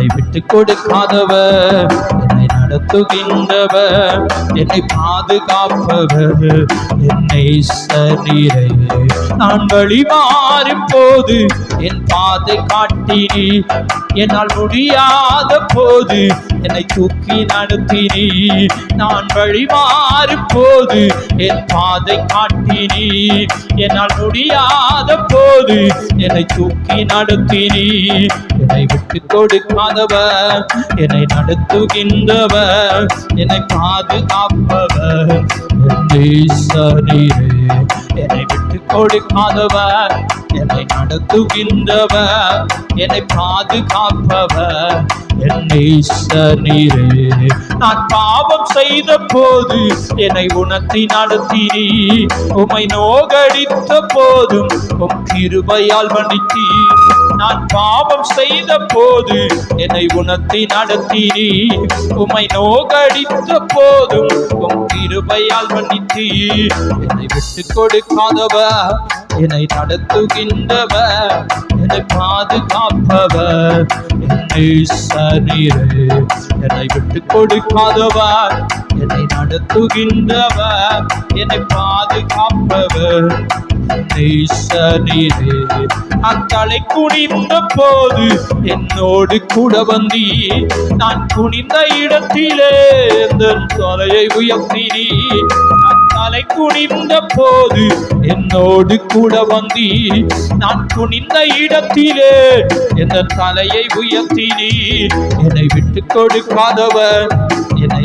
என்னை விட்டு கொடுக்காதவர். என்னை நடத்துகின்றவர். என்னை பாதுகாப்பவர். என்னை சரீரை நான் வழி மாறும் போது என் பாதை காட்டினி என்னால் முடியாத போது என்னை தூக்கி நடத்தினி. நான் வழிமாறு போது என் பாதை காட்டினி. என்னால் முடியாத போது என்னை தூக்கி நடத்தினி. என்னை விட்டு கொடுக்காதவர் என்னை நடத்துகின்றவர் என்னை பாதுகாப்பவர். என்னை விட்டு கொடுக்காதவர் என்னை நடத்துகின்றவர் என்னை பாதுகாப்பவர். என்னை நான் பாவம் செய்த போது என்னை உணர்த்தி நடத்தினி. உமை நோகடித்த போதும் உம் கிருபையால் மன்னித்தி. நான் பாவம் செய்த போது என்னை உணர்த்தி நடத்தினி. உமை நோகடித்த போதும் கிருபையால் மன்னித்து என்னை விட்டு கொடுக்காதவ என்னை நடத்துகின்றவ என்னை பாதுகாப்பவர் என்னை சரீரே என்னை விட்டு கொடுக்காதவர் என்னை நடத்துகின்றவர் என்னை பாதுகாப்பவர். என்னை சரீரே குனிந்த போது என்னோடு கூட வந்தி நான் குனிந்த இடத்திலே என் தலையை உயர்த்தினி தலை குனிந்த போது என்னோடு கூட வந்தி நான் குனிந்த இடத்திலே என் தலையை உயர்த்தினி என்னை விட்டு கொடுக்காதவர் என்னை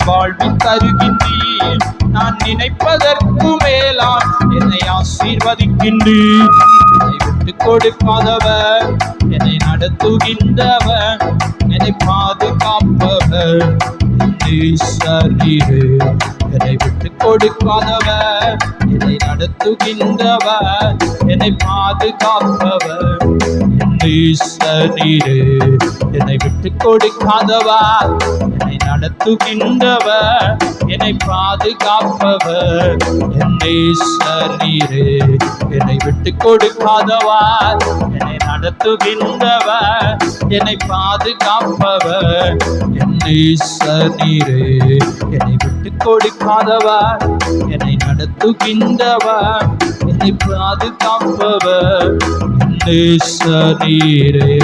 என் வாழ்வில் தருகின்றீர் நான் நினைப்பதற்கு மேலாய் என்னை ஆசீர்வதிக்கின்றீர் என்னை விட்டு கொடுக்காதவர் என்னை நடத்துகின்றவர் என்னை பாதுகாப்பவர். என்னை என்னை விட்டு கொடுக்காதவர் என்னை நடத்துகின்றவர் என்னை பாதுகாப்பவர். என்னை என்னை விட்டு கொடுக்காதவா? என்னை நடத்துகின்றவர். என்னை பாதுகாப்பவர். என்னை சரீரே என்னை விட்டு கொடுக்காதவர் என்னை நடத்துகின்றவர். என்னை பாதுகாப்பவர். என்னை சரீரே என்னை விட்டு கொடுக்காதவர். என்னை நடத்துகின்றவர். என்னை பாதுகாப்பவர். என்னை சரீரே